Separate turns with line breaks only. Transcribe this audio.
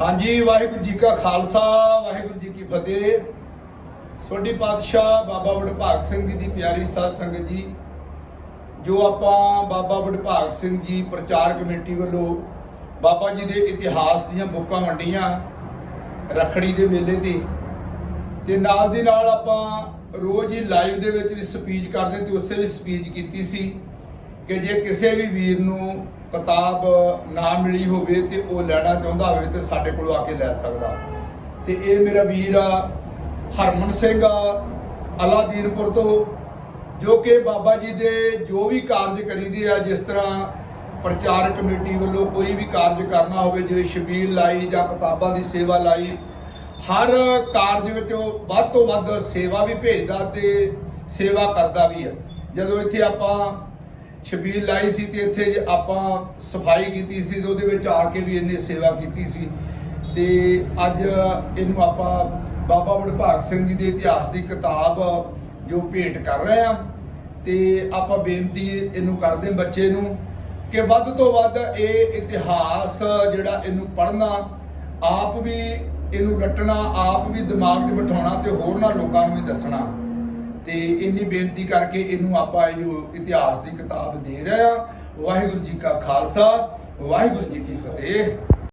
ਹਾਂਜੀ, ਵਾਹਿਗੁਰੂ ਜੀ ਕਾ ਖਾਲਸਾ, ਵਾਹਿਗੁਰੂ ਜੀ ਕੀ ਫਤਿਹ। ਸੋਢੀ ਪਾਤਸ਼ਾਹ ਬਾਬਾ ਵਡਭਾਗ ਸਿੰਘ ਜੀ ਦੀ ਪਿਆਰੀ ਸਾਧ ਸੰਗਤ ਜੀ, ਜੋ ਆਪਾਂ ਬਾਬਾ ਵਡਭਾਗ ਸਿੰਘ ਜੀ ਪ੍ਰਚਾਰ ਕਮੇਟੀ ਵੱਲੋਂ ਬਾਬਾ ਜੀ ਦੇ ਇਤਿਹਾਸ ਦੀਆਂ ਬੁੱਕਾਂ ਵੰਡੀਆਂ ਰਖੜੀ ਦੇ ਵੇਲੇ ਤੇ ਤੇ ਨਾਲ ਦੀ ਨਾਲ ਆਪਾਂ ਰੋਜ਼ ਹੀ ਲਾਈਵ ਦੇ ਵਿੱਚ ਵੀ ਸਪੀਚ ਕਰਦੇ ਤੇ ਉਸੇ ਵੀ ਸਪੀਚ ਕੀਤੀ ਸੀ ਕਿ ਜੇ ਕਿਸੇ ਵੀ ਵੀਰ ਨੂੰ ਕਿਤਾਬ ਨਾ ਮਿਲੀ ਹੋਵੇ ਤੇ ਉਹ ਲੈਣਾ ਚਾਹੁੰਦਾ ਹੋਵੇ ਤੇ ਸਾਡੇ ਕੋਲ ਆ ਕੇ ਲੈ ਸਕਦਾ। ਤੇ ਇਹ ਮੇਰਾ ਵੀਰ ਆ, ਹਰਮਨ ਸਿੰਘ ਆ, ਅਲਾਦੀਨਪੁਰ ਤੋਂ, ਜੋ ਕਿ ਬਾਬਾ ਜੀ ਦੇ ਜੋ ਵੀ ਕਾਰਜ ਕਰੀਦੇ ਆ, ਜਿਸ ਤਰ੍ਹਾਂ ਪ੍ਰਚਾਰ ਕਮੇਟੀ ਵੱਲੋਂ ਕੋਈ ਵੀ ਕਾਰਜ ਕਰਨਾ ਹੋਵੇ, ਜਿਵੇਂ ਸ਼ਬੀਲ ਲਾਈ ਜਾਂ ਕਿਤਾਬਾਂ ਦੀ ਸੇਵਾ ਲਾਈ, ਹਰ ਕਾਰਜ ਵਿੱਚ ਉਹ ਵੱਧ ਤੋਂ ਵੱਧ ਸੇਵਾ ਵੀ ਭੇਜਦਾ ਤੇ ਸੇਵਾ ਕਰਦਾ ਵੀ ਹੈ ਜਦੋਂ ਇੱਥੇ ਆਪਾਂ ਸ਼ਬੀਲ ਲਾਈ ਸੀ ਤੇ ਇੱਥੇ ਆਪਾਂ ਸਫ਼ਾਈ ਕੀਤੀ ਸੀ ਤੇ ਉਹਦੇ ਵਿੱਚ ਆ ਕੇ ਵੀ ਇਹਨੇ ਸੇਵਾ ਕੀਤੀ ਸੀ। ਤੇ ਅੱਜ ਇਹਨੂੰ ਆਪਾਂ ਬਾਬਾ ਵਡਭਾਗ ਸਿੰਘ ਜੀ ਦੇ ਇਤਿਹਾਸ ਦੀ ਕਿਤਾਬ ਜੋ ਭੇਟ ਕਰ ਰਹੇ ਆ ਤੇ ਆਪਾਂ ਬੇਨਤੀ ਇਹਨੂੰ ਕਰਦੇ ਬੱਚੇ ਨੂੰ ਕਿ ਵੱਧ ਤੋਂ ਵੱਧ ਇਹ ਇਤਿਹਾਸ ਜਿਹੜਾ ਇਹਨੂੰ ਪੜ੍ਹਨਾ, ਆਪ ਵੀ ਇਹਨੂੰ ਰੱਟਣਾ, ਆਪ ਵੀ ਦਿਮਾਗ 'ਚ ਬਿਠਾਉਣਾ ਤੇ ਹੋਰਨਾਂ ਲੋਕਾਂ ਨੂੰ ਵੀ ਦੱਸਣਾ। ਤੇ ਇੰਨੀ ਬੇਨਤੀ ਕਰਕੇ ਇਹਨੂੰ ਆਪਾਂ ਇਹ ਜੋ ਇਤਿਹਾਸ ਦੀ ਕਿਤਾਬ ਦੇ ਰਹੇ ਆ ਵਾਹਿਗੁਰੂ ਜੀ ਕਾ ਖਾਲਸਾ, ਵਾਹਿਗੁਰੂ ਜੀ ਕੀ ਫਤਿਹ।